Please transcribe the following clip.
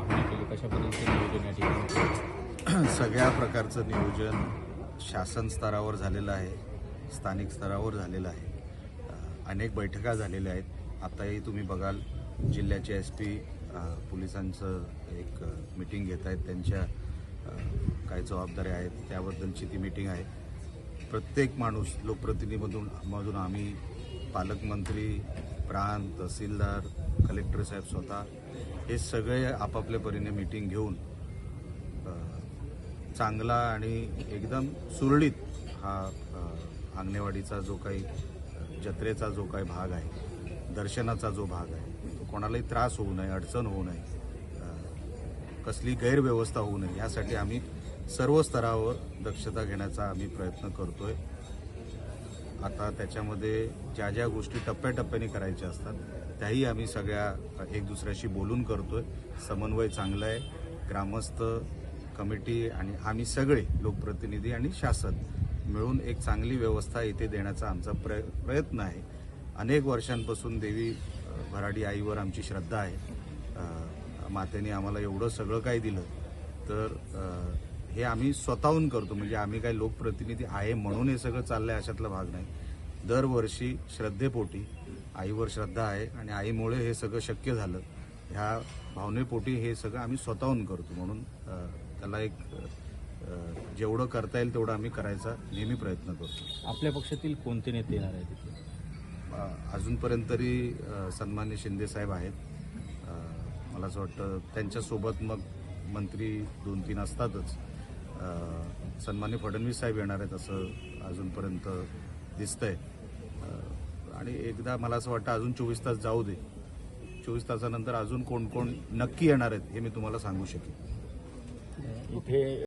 पाहणी केली कशा पद्धतीचं नियोजन या ठिकाणी सगळ्या प्रकारचं नियोजन शासन स्तरावर झालेलं आहे स्थानिक स्तरावर झालेलं आहे. अनेक बैठका झालेल्या आहेत. आताही तुम्ही बघाल जिल्ह्याचे एस पी पोलिसांचं एक मिटिंग घेत आहेत. त्यांच्या काय जबाबदाऱ्या आहेत त्याबद्दलची ती मिटिंग आहे. प्रत्येक माणूस लोकप्रतिनिधीमधून मधून आम्ही पालकमंत्री प्रांत तहसीलदार कलेक्टर साहेब स्वतः हे सगळे आपापल्या परीने मीटिंग घेऊन चांगला आणि एकदम सुरळीत हा अंगणेवाडीचा जो काही जत्रेचा जो काही भाग आहे दर्शनाचा जो भाग आहे तो कोणालाही त्रास होऊ नये अडचण होऊ नये कसली गैरव्यवस्था होऊ नये यासाठी आम्ही सर्व स्तरावर दक्षता घेण्याचा आम्ही प्रयत्न करतोय. आता त्याच्यामध्ये ज्या ज्या गोष्टी टप्प्याटप्प्याने करायच्या असतात त्याही आम्ही सगळ्या एक दुसऱ्याशी बोलून करतोय. समन्वय चांगला आहे. ग्रामस्थ कमिटी आणि आम्ही सगळे लोकप्रतिनिधी आणि शासन मिळून एक चांगली व्यवस्था इथे देण्याचा आमचा प्रय प्रयत्न आहे. अनेक वर्षांपासून देवी भराडी आईवर आमची श्रद्धा आहे. मातेने आम्हाला एवढं सगळं काही दिलं तर हे आम्ही स्वतःहून करतो. म्हणजे आम्ही काही लोकप्रतिनिधी आहे म्हणून हे सगळं चाललंय अशातला भाग नाही. दरवर्षी श्रद्धेपोटी आईवर श्रद्धा आहे आणि आईमुळे हे सगळं शक्य झालं. ह्या भावनेपोटी हे सगळं आम्ही स्वतःहून करतो म्हणून त्याला एक जेवढं करता येईल तेवढं आम्ही करायचा नेहमी प्रयत्न करतो. आपल्या पक्षातील कोणते नेते येणार आहेत तिथे अजूनपर्यंत तरी सन्मान्य शिंदे साहेब आहेत. मला असं वाटतं त्यांच्यासोबत मग मंत्री दोन तीन असतातच. सन्मान्य फडणवीस साहेब येणार आहेत असं अजूनपर्यंत दिसतंय. आणि एकदा मला असं वाटतं अजून चोवीस तास जाऊ दे. चोवीस तासानंतर अजून कोण कोण नक्की येणार आहेत हे मी तुम्हाला सांगू शकेन. इथे